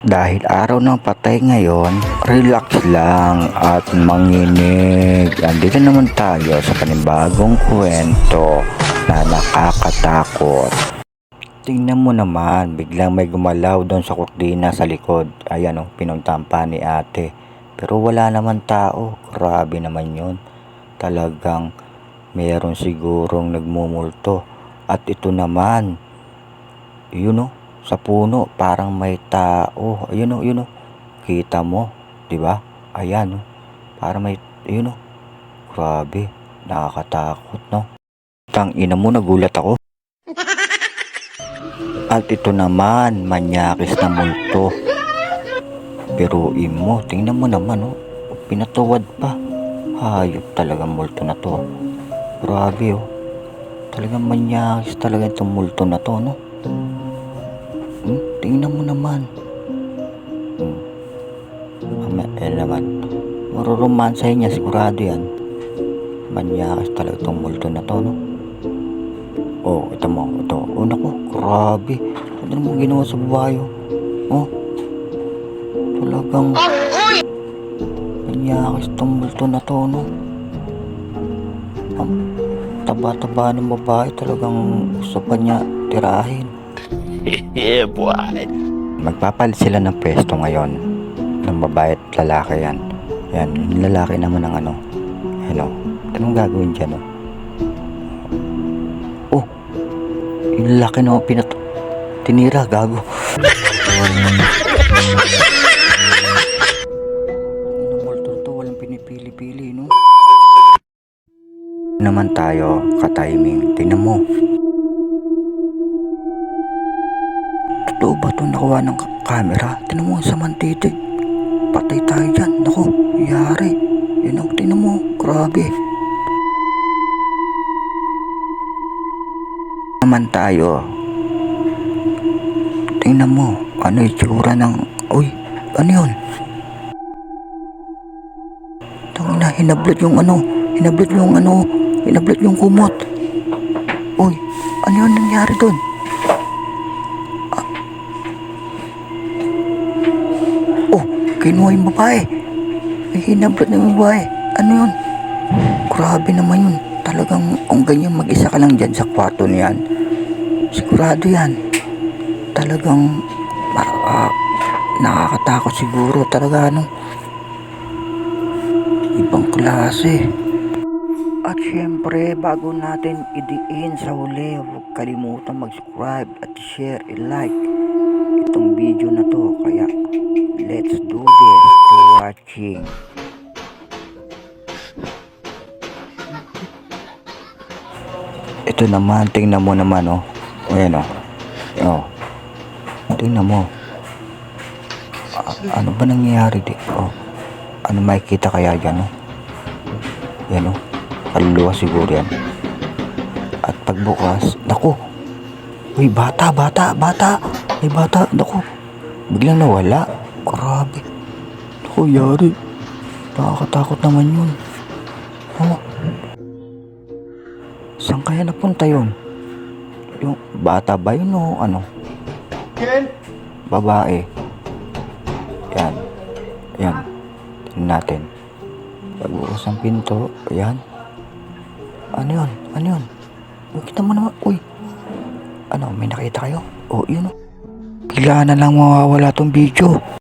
Dahil araw ng patay ngayon, relax lang at manginig. Andito naman tayo sa panibagong kwento na nakakatakot. Tingnan mo naman, biglang may gumalaw doon sa kurtina sa likod. Ayan o, pinuntahan pa ni ate. Pero wala naman tao. Grabe naman yun. Talagang meron sigurong nagmumulto. At ito naman, yun o, sa puno, parang may tao. Ayun o, yun o. Kita mo, di ba? Ayan o. Parang may, yun o. Grabe, nakakatakot, no? Tang ina mo, nagulat ako. At ito naman, manyakis na multo. Pero mo, tingnan mo naman, oh. Pinatuwad pa. Hayop talaga multo na to. Grabe, oh. Talagang manyakis talaga itong multo na to, no? Tingnan mo naman. Hmm. Ama, eh naman. Maruromansahin niya, sigurado yan. Manyakis talaga itong multo na to, no? Oh, ito mo, ito. Oh, naku, grabe. Ano naman ginawa sa babae, oh. Oh. Talagang... Manyakis itong multo na to, no? Ang taba-taba ng babae talagang gusto pa niya tirahin. Yeah, boy. Magpapalit sila ng pwesto ngayon ng babae lalaki yan. Yan, lalaki naman ng ano. Ano, anong gagawin dyan, oh? Oh, yung lalaki na pinat... Tinira, gago. Naman tayo, ka-timing. Tingnan mo. Nakuha ng camera? Tingnan mo sa mantitig. Patay tayo dyan. Naku, yari. Yan ang tingnan mo. Grabe. Naman tayo. Tingnan mo. Ano itsura ng... Uy, ano yun? Tangina, hinablot yung ano. Hinablot yung ano. Hinablot yung kumot. Uy, ano yun nangyari doon? Kinuha yung babae. May hinablot ng babae. Ano yun? Grabe naman yun. Talagang kung ganyan mag-isa ka lang dyan sa kwarto niyan. Sigurado yan. Talagang ah, nakakatakot siguro talaga ano. Ibang klase. At syempre, bago natin idiin sa huli, huwag kalimutan mag-subscribe at share, i-like itong video na to. Kaya, let's do this to watching. Ito naman, tingnan mo naman, oh. Ayan, oh. Oh. Tingnan mo. A- ano ba nangyayari di? Oh. Ano makikita kaya dyan, oh? Yan, oh. Kaluluwa siguro yan. At pagbukas, naku. Uy, bata, bata, bata. May bata, naku. Biglang nawala. Grabe. Naku, yari. Nakakatakot naman yun. Oh. Saan kaya napunta yun? Yung bata ba yun o ano? Babae. Yan. Yan. Tingnan natin. Pagbukas ng pinto. Ayan. Ano yun? Ano yun? Uy, kita mo naman. Uy. Ano, may nakita kayo? Oh, yun o. Bigla na lang mawawala tong video.